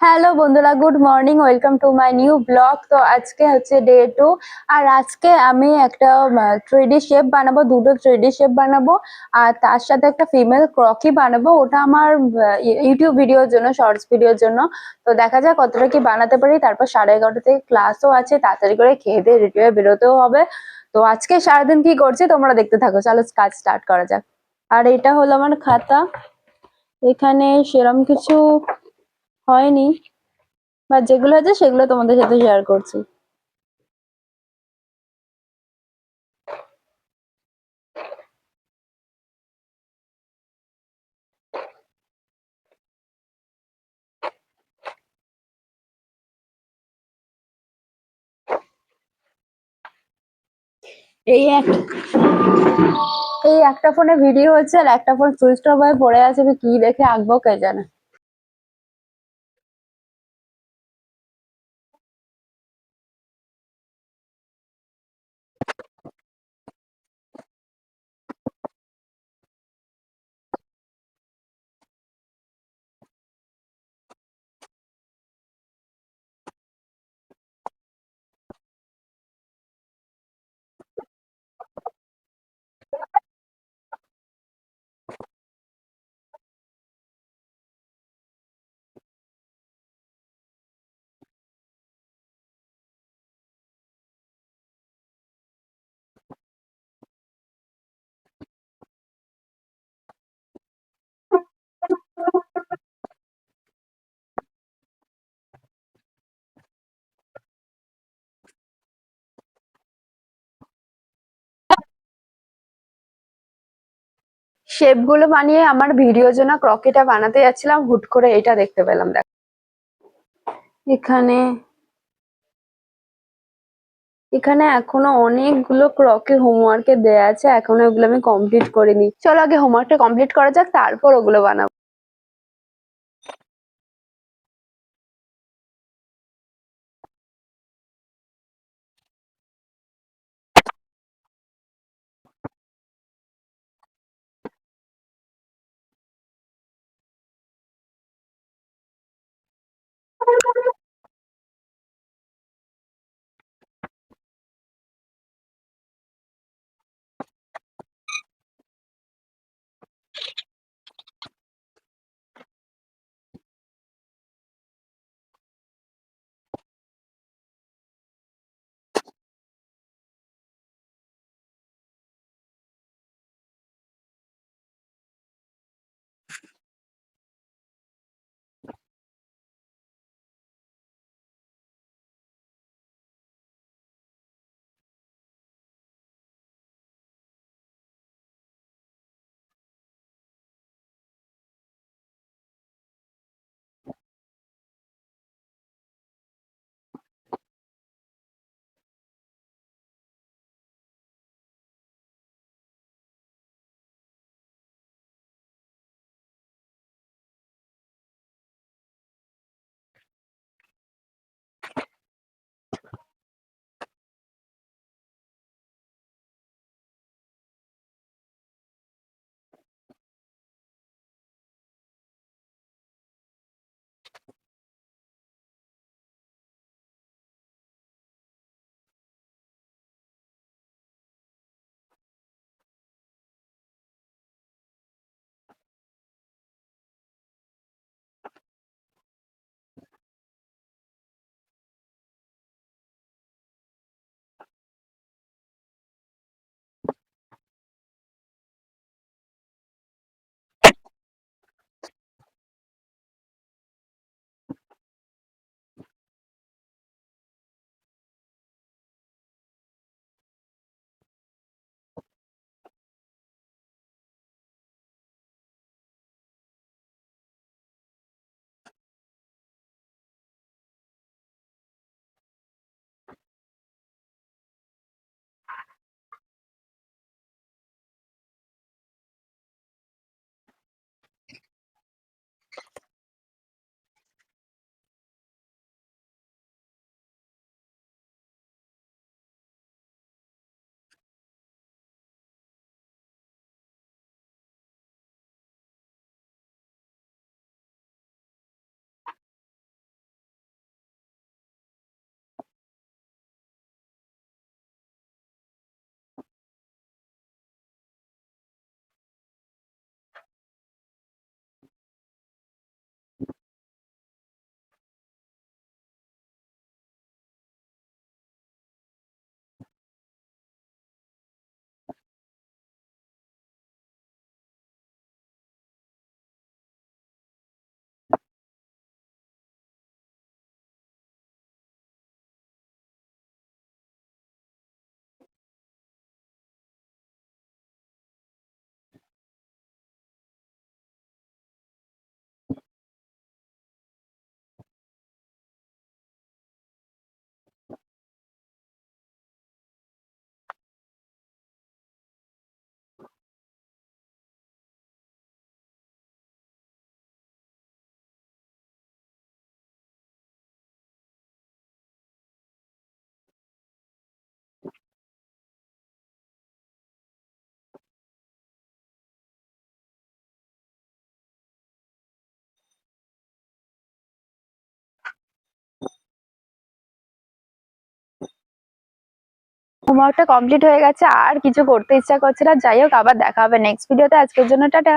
Hello বন্ধুরা, good morning, welcome to my new blog. তো আজকে হচ্ছে ডে টু, আর আজকে আমি একটা থ্রিডি শেপ বানাবো, দুটো থ্রিডি শেপ বানাবো, আর তার সাথে একটা ফিমেল ক্রকি বানাবো। ওটা আমার ইউটিউব ভিডিওর জন্য শর্টস ভিডিওর জন্য। তো দেখা যাক কতটা কি বানাতে পারি। তারপর সাড়ে এগারোটা থেকে ক্লাসও আছে, তাড়াতাড়ি করে খেয়ে দিয়ে রেডি হয়ে বেরোতেও হবে। তো আজকে সারাদিন কি করছি তোমরা দেখতে থাকো। চলো কাজ স্টার্ট করা যাক। আর এটা হলো আমার খাতা। এখানে সেরম কিছু হয়নি, বা যেগুলো আছে সেগুলো তোমাদের সাথে শেয়ার করছি। এই এক, এই একটা ফোনে ভিডিও হচ্ছে আর একটা ফোন সুইচ অফ হয়ে পড়ে আছে কি দেখে আঁকবো কে জানে। শেপগুলো বানিয়ে আমার ভিডিওর জন্য ক্রকিটা বানাতে যাচ্ছিলাম, হুট করে এটা দেখতে পেলাম, দেখ। এখানে এখানে এখনও অনেকগুলো ক্রকি হোমওয়ার্কে দেয়া আছে, এখনও ওগুলো আমি কমপ্লিট করিনি। চলো আগে হোমওয়ার্কটা কমপ্লিট করা যাক, তারপর ওগুলো বানাবো। হোমওয়ার্কটা কমপ্লিট হয়ে গেছে, আর কিছু করতে ইচ্ছা করছে না। যাই হোক, আবার দেখা হবে নেক্সট ভিডিওতে আজকের জন্য টাটা।